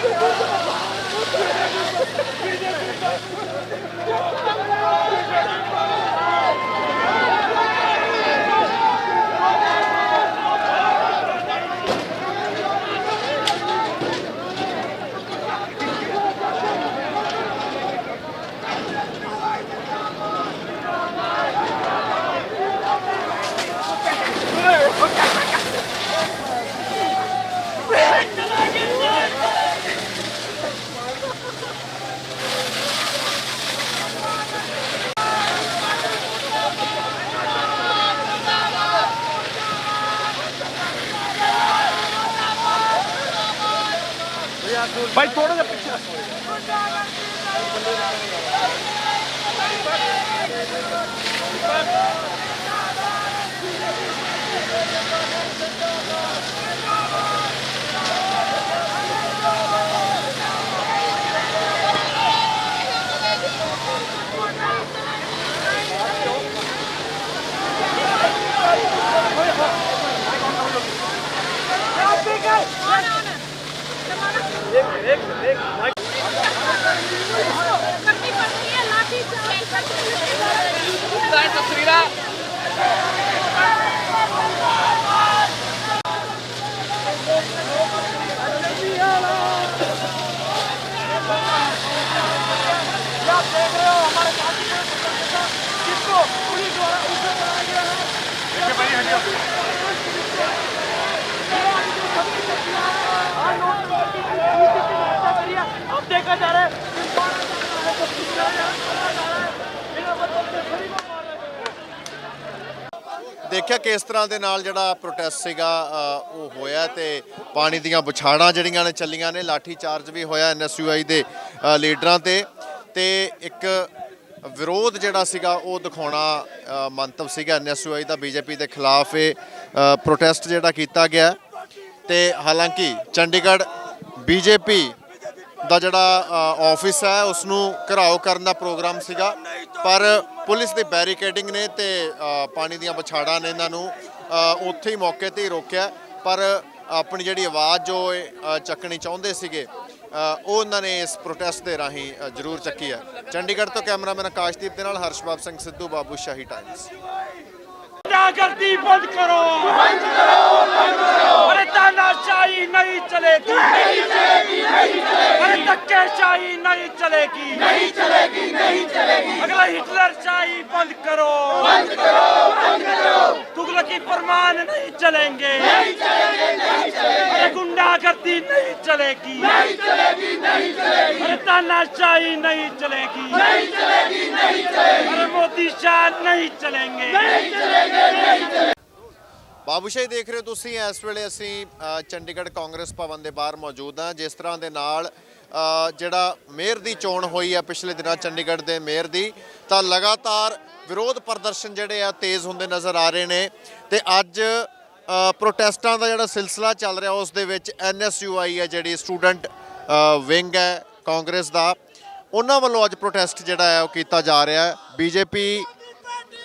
Gidemiyorum. Gidemiyorum. ਭਾਈ ਥੋੜਾ ਜਿਹਾ ਪਿੱਛੇ ਰੱਖੋ। ਤਸਵੀਰਾਂ अब देखा जा ਦੇਖਿਆ ਕਿ ਇਸ ਤਰ੍ਹਾਂ ਦੇ ਨਾਲ ਜਿਹੜਾ ਪ੍ਰੋਟੈਸਟ ਸੀਗਾ ਉਹ ਹੋਇਆ ਤੇ ਪਾਣੀ ਦੀਆਂ ਬੁਛਾੜਾਂ ਜਿਹੜੀਆਂ ਨੇ ਚੱਲੀਆਂ ਨੇ ਲਾਠੀ ਚਾਰਜ ਵੀ ਹੋਇਆ ਐਨਐਸਯੂਆਈ ਦੇ ਲੀਡਰਾਂ ਤੇ। ਤੇ ਇੱਕ ਵਿਰੋਧ ਜਿਹੜਾ ਸੀਗਾ, ਉਹ ਦਿਖਾਉਣਾ ਮੰਤਵ ਸੀਗਾ ਐਨਐਸਯੂਆਈ ਦਾ ਬੀਜੇਪੀ ਦੇ ਖਿਲਾਫ ਇਹ ਪ੍ਰੋਟੈਸਟ ਜਿਹੜਾ ਕੀਤਾ ਗਿਆ। ਤੇ ਹਾਲਾਂਕਿ ਚੰਡੀਗੜ੍ਹ ਬੀਜੇਪੀ ਦਾ ਜਿਹੜਾ ਆਫਿਸ ਹੈ ਉਸ ਨੂੰ ਘਰਾਓ ਕਰਨ ਦਾ ਪ੍ਰੋਗਰਾਮ ਸੀਗਾ। ਪਰ ਪੁਲਿਸ ਦੀ ਬੈਰੀਕੇਡਿੰਗ ਨੇ ਤੇ ਪਾਣੀ ਦੀਆਂ ਬਛਾੜਾਂ ਨੇ ਇਹਨਾਂ ਨੂੰ ਉੱਥੇ ਹੀ ਮੌਕੇ ਤੇ ਹੀ ਰੋਕਿਆ। ਪਰ ਆਪਣੀ ਜਿਹੜੀ ਆਵਾਜ਼ ਜੋ ਚੱਕਣੀ ਚਾਹੁੰਦੇ ਸੀਗੇ ਉਹ ਉਹਨਾਂ ਨੇ ਇਸ ਪ੍ਰੋਟੈਸਟ ਦੇ ਰਾਹੀਂ ਜ਼ਰੂਰ ਚੱਕੀ ਹੈ। ਚੰਡੀਗੜ੍ਹ ਤੋਂ ਕੈਮਰਾਮੈਨ ਆਕਾਸ਼ਦੀਪ ਦੇ ਨਾਲ ਹਰਸ਼ਬਾਬ ਸਿੰਘ ਸਿੱਧੂ, ਬਾਬੂ ਸ਼ਾਹੀ ਟਾਈਮਜ਼ गुंडागर्दी बंद करो बंद करो बंद करो अरे तानाशाही नहीं चलेगी नहीं चलेगी नहीं चलेगी अरे धक्केशाही नहीं चलेगी नहीं चलेगी नहीं चलेगी अगला हिटलर शाही बंद करो बंद करो बंद करो तुगलकी फरमान नहीं चलेंगे नहीं चलेंगे नहीं चलेंगे अरे गुंडागर्दी नहीं चलेगी नहीं चलेगी नहीं चलेगी अरे तानाशाही नहीं चलेगी नहीं मोदी शाह नहीं चलेंगे नहीं चलेंगे ਬਾਬੂ ਸ਼ਾਹੀ ਦੇਖ ਰਹੇ ਹੋ ਤੁਸੀਂ ਇਸ ਵੇਲੇ ਅਸੀਂ ਅ, ਚੰਡੀਗੜ੍ਹ ਕਾਂਗਰਸ ਭਵਨ ਦੇ ਬਾਹਰ ਮੌਜੂਦ ਹਾਂ ਜਿਸ ਤਰ੍ਹਾਂ ਦੇ ਨਾਲ ਅ, ਜਿਹੜਾ ਮੇਅਰ ਦੀ ਚੋਣ ਹੋਈ ਹੈ ਪਿਛਲੇ ਦਿਨਾਂ ਚੰਡੀਗੜ੍ਹ ਦੇ ਮੇਅਰ ਦੀ ਤਾਂ ਲਗਾਤਾਰ ਵਿਰੋਧ ਪ੍ਰਦਰਸ਼ਨ ਜਿਹੜੇ ਆ ਤੇਜ਼ ਹੁੰਦੇ ਨਜ਼ਰ ਆ ਰਹੇ ਨੇ ਤੇ ਅੱਜ ਅ, ਪ੍ਰੋਟੈਸਟਾਂ ਦਾ ਜਿਹੜਾ ਸਿਲਸਿਲਾ ਚੱਲ ਰਿਹਾ ਉਸ ਦੇ ਵਿੱਚ ਐਨਐਸਯੂਆਈ ਹੈ ਜਿਹੜੀ ਸਟੂਡੈਂਟ ਵਿੰਗ ਹੈ ਕਾਂਗਰਸ ਦਾ ਉਹਨਾਂ ਵੱਲੋਂ ਅੱਜ ਪ੍ਰੋਟੈਸਟ ਜਿਹੜਾ ਹੈ ਉਹ ਕੀਤਾ ਜਾ ਰਿਹਾ ਹੈ ਬੀਜੇਪੀ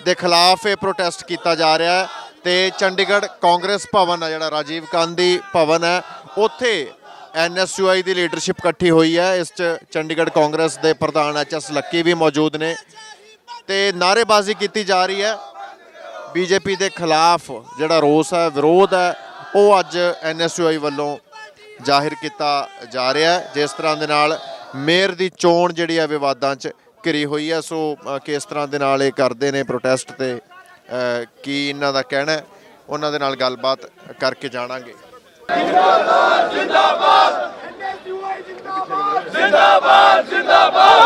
ਦੇ ਖਿਲਾਫ ਇਹ ਪ੍ਰੋਟੈਸਟ ਕੀਤਾ ਜਾ ਰਿਹਾ ਹੈ ਤੇ ਚੰਡੀਗੜ੍ਹ ਕਾਂਗਰਸ ਭਵਨ ਹੈ ਜਿਹੜਾ ਰਾਜੀਵ ਗਾਂਧੀ ਭਵਨ ਹੈ, ਉੱਥੇ ਐਨਐਸਯੂਆਈ ਦੀ ਲੀਡਰਸ਼ਿਪ ਇਕੱਠੀ ਹੋਈ ਹੈ। ਇਸ ਚ ਚੰਡੀਗੜ੍ਹ ਕਾਂਗਰਸ ਦੇ ਪ੍ਰਧਾਨ ਐਚਐਸ ਲੱਕੀ ਵੀ ਮੌਜੂਦ ਨੇ ਤੇ ਨਾਅਰੇਬਾਜ਼ੀ ਕੀਤੀ ਜਾ ਰਹੀ ਹੈ। ਬੀਜੇਪੀ ਦੇ ਖਿਲਾਫ ਜਿਹੜਾ ਰੋਸ ਹੈ, ਵਿਰੋਧ ਹੈ, ਉਹ ਅੱਜ ਐਨਐਸਯੂਆਈ ਵੱਲੋਂ ਜ਼ਾਹਿਰ ਕੀਤਾ ਜਾ ਰਿਹਾ ਹੈ। ਜਿਸ ਤਰ੍ਹਾਂ ਦੇ ਨਾਲ ਮੇਅਰ ਦੀ ਚੋਣ ਜਿਹੜੀ ਹੈ ਵਿਵਾਦਾਂ 'ਚ ਘਿਰੀ ਹੋਈ ਆ ਸੋ ਕਿਸ ਤਰ੍ਹਾਂ ਦੇ ਨਾਲ ਇਹ ਕਰਦੇ ਨੇ ਪ੍ਰੋਟੈਸਟ ਤੇ? ਕੀ ਇਹਨਾਂ ਦਾ ਕਹਿਣਾ ਉਹਨਾਂ ਦੇ ਨਾਲ ਗੱਲਬਾਤ ਕਰਕੇ ਜਾਣਾਂਗੇ। ਜਿੰਦਾਬਾਦ ਜਿੰਦਾਬਾਦ! ਜਿੰਦਾਬਾਦ ਜਿੰਦਾਬਾਦ!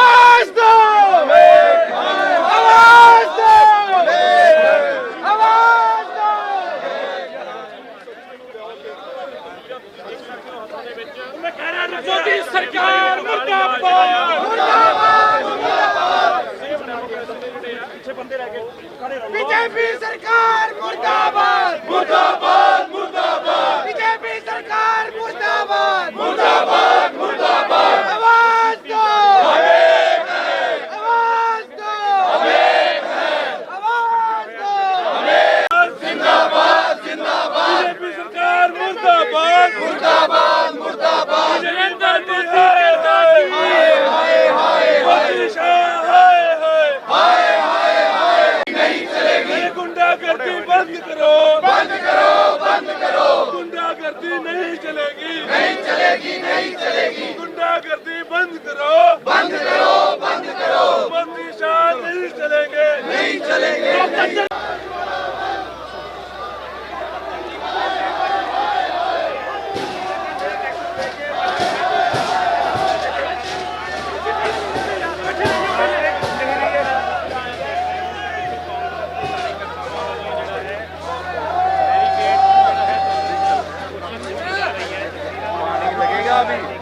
बीजेपी सरकार मुर्दाबाद मुर्दाबाद Oh. হবে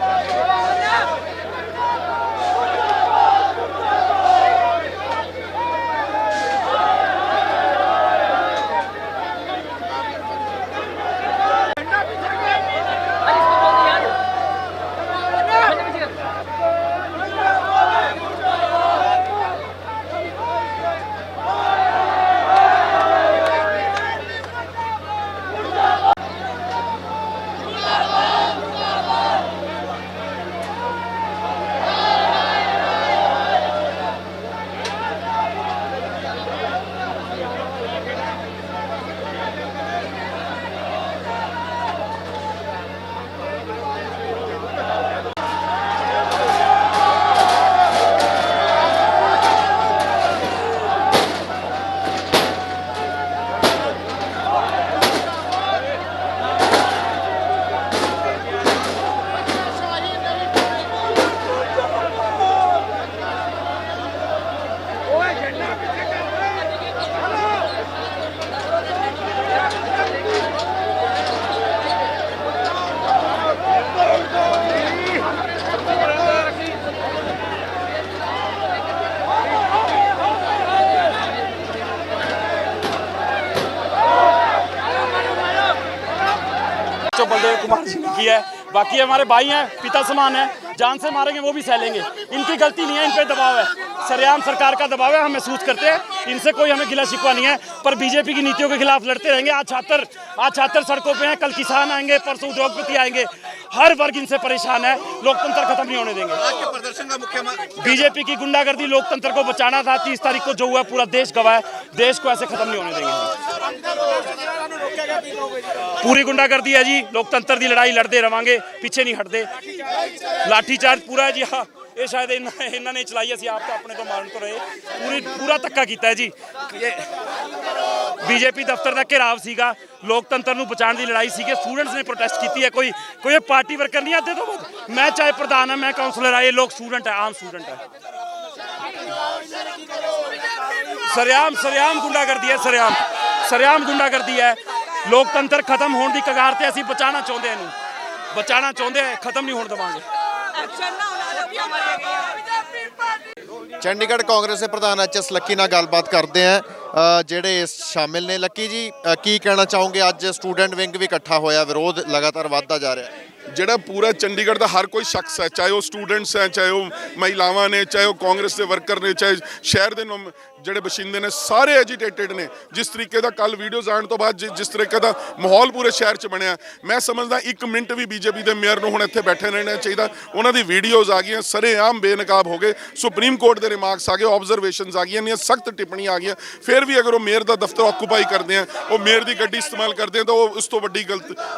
एसएचओ बलदेव कुमार जी ने की है। बाकी हमारे भाई हैं पिता समान है। जान से मारेंगे वो भी सह लेंगे इनकी गलती नहीं है इन पे दबाव है। सरेआम सरकार का दबाव है हम महसूस करते हैं। इनसे कोई हमें गिला शिकवा नहीं है। पर बीजेपी की नीतियों के खिलाफ लड़ते रहेंगे। आज छात्र आज छात्र सड़कों पे हैं। कल किसान आएँगे परसों उद्योगपति आएँगे। हर वर्ग इनसे परेशान है। लोकतंत्र खत्म नहीं होने देंगे। आज के प्रदर्शन का मुख्य बीजेपी की गुंडागर्दी लोकतंत्र को बचाना था। तीस तारीख को जो हुआ पूरा देश गवाह देश को ऐसे खत्म नहीं होने देंगे। ਪੂਰੀ ਗੁੰਡਾਗਰਦੀ ਹੈ ਜੀ। ਲੋਕਤੰਤਰ ਦੀ ਲੜਾਈ ਲੜਦੇ ਰਵਾਂਗੇ, ਪਿੱਛੇ ਨਹੀਂ ਹਟਦੇ। ਲਾਠੀ ਚਾਰਜ ਪੂਰਾ ਜੀ ਹਾਂ ਇਹ ਸ਼ਾਇਦ ਇਹਨਾਂ ਇਹਨਾਂ ਨੇ ਚਲਾਈ, ਅਸੀਂ ਆਪ ਤਾਂ ਆਪਣੇ ਤੋਂ ਮਾਰਨ ਤੋਂ ਰਹੇ। ਪੂਰੀ ਪੂਰਾ ਧੱਕਾ ਕੀਤਾ ਜੀ। ਬੀਜੇਪੀ ਦਫ਼ਤਰ ਦਾ ਘਿਰਾਵ ਸੀਗਾ। ਲੋਕਤੰਤਰ ਨੂੰ ਬਚਾਉਣ ਦੀ ਲੜਾਈ ਸੀਗੇ। ਸਟੂਡੈਂਟਸ ਨੇ ਪ੍ਰੋਟੈਸਟ ਕੀਤੀ ਹੈ। ਕੋਈ ਕੋਈ ਪਾਰਟੀ ਵਰਕਰ ਨਹੀਂ ਆਦੇ ਤੋਂ ਮੈਂ ਚਾਹੇ ਪ੍ਰਧਾਨ ਹਾਂ, ਮੈਂ ਕਾਉਂਸਲਰ ਆ ਇਹ ਲੋਕ ਸਟੂਡੈਂਟ ਆ ਆਮ ਸਟੂਡੈਂਟ ਆ ਸਰਿਆਮ ਸਰਿਆਮ ਗੁੰਡਾ ਕਰਦੀ ਹੈ, ਸਰਿਆਮ। ਸਰਿਆਮ ਗੁੰਡਾਗਰਦੀ ਹੈ। ਲੋਕਤੰਤਰ ਖਤਮ ਹੋਣ ਦੀ ਕਗਾਰ ਤੇ ਅਸੀਂ ਬਚਾਉਣਾ ਚਾਹੁੰਦੇ ਹਾਂ ਇਹਨੂੰ। ਬਚਾਉਣਾ ਚਾਹੁੰਦੇ ਹਾਂ ਖਤਮ ਨਹੀਂ ਹੋਣ ਦੇਵਾਂਗੇ। ਚੰਡੀਗੜ੍ਹ ਕਾਂਗਰਸ ਦੇ ਪ੍ਰਧਾਨ ਐਚਐਸ ਲੱਕੀ ਨਾਲ ਗੱਲਬਾਤ ਕਰਦੇ ਆ ਜਿਹੜੇ ਇਸ ਸ਼ਾਮਿਲ ਨੇ। ਲੱਕੀ ਜੀ ਕੀ ਕਹਿਣਾ ਚਾਹੋਗੇ? ਅੱਜ ਸਟੂਡੈਂਟ ਵਿੰਗ ਵੀ ਇਕੱਠਾ ਹੋਇਆ ਵਿਰੋਧ ਲਗਾਤਾਰ ਵੱਧਦਾ ਜਾ ਰਿਹਾ। ਹੈ ਜਿਹੜਾ ਪੂਰਾ ਚੰਡੀਗੜ੍ਹ ਦਾ ਹਰ ਕੋਈ ਸ਼ਖਸ ਹੈ, ਚਾਹੇ ਉਹ ਸਟੂਡੈਂਟਸ ਹੈ, ਚਾਹੇ ਉਹ ਮਹਿਲਾਵਾਂ ਨੇ, ਚਾਹੇ ਉਹ ਕਾਂਗਰਸ ਦੇ ਵਰਕਰ ਨੇ, ਚਾਹੇ ਸ਼ਹਿਰ ਦੇ ਨੁਮ- ਜਿਹੜੇ ਬਸ਼ਿੰਦੇ ਨੇ, ਸਾਰੇ ਐਜੀਟੇਟਿਡ ਨੇ। ਜਿਸ ਤਰੀਕੇ ਦਾ ਕੱਲ ਵੀਡੀਓਜ਼ ਆਉਣ ਤੋਂ ਬਾਅਦ, ਜਿ- ਜਿਸ ਤਰੀਕੇ ਦਾ ਮਾਹੌਲ ਪੂਰੇ ਸ਼ਹਿਰ 'ਚ ਬਣਿਆ। ਮੈਂ ਸਮਝਦਾ ਇੱਕ ਮਿੰਟ ਵੀ ਬੀਜੇਪੀ ਦੇ ਮੇਅਰ ਨੂੰ ਹੁਣ ਇੱਥੇ ਬੈਠੇ ਰਹਿਣਾ ਚਾਹੀਦਾ। ਉਹਨਾਂ ਦੀ ਵੀਡੀਓਜ਼ ਆ ਗਈਆਂ ਸਰੇਆਮ ਬੇਨਕਾਬ ਹੋ ਗਏ। ਸੁਪਰੀਮ ਕੋਰਟ ਦੇ ਰਿਮਾਰਕਸ ਆ ਗਏ ਆਬਜ਼ਰਵੇਸ਼ਨਸ ਆ ਗਈਆਂ ਨੇ, ਸਖਤ ਟਿੱਪਣੀਆਂ ਆ ਗਈਆਂ। ਫਿਰ ਵੀ ਅਗਰ ਉਹ ਮੇਅਰ ਦਾ ਦਫ਼ਤਰ ਆਕੂਪਾਈ ਕਰਦੇ ਆ, ਉਹ ਮੇਅਰ ਦੀ ਗੱਡੀ ਇਸਤੇਮਾਲ ਕਰਦੇ ਆ, ਤਾਂ ਉਹ ਉਸ ਤੋਂ ਵੱਡੀ ਗਲਤ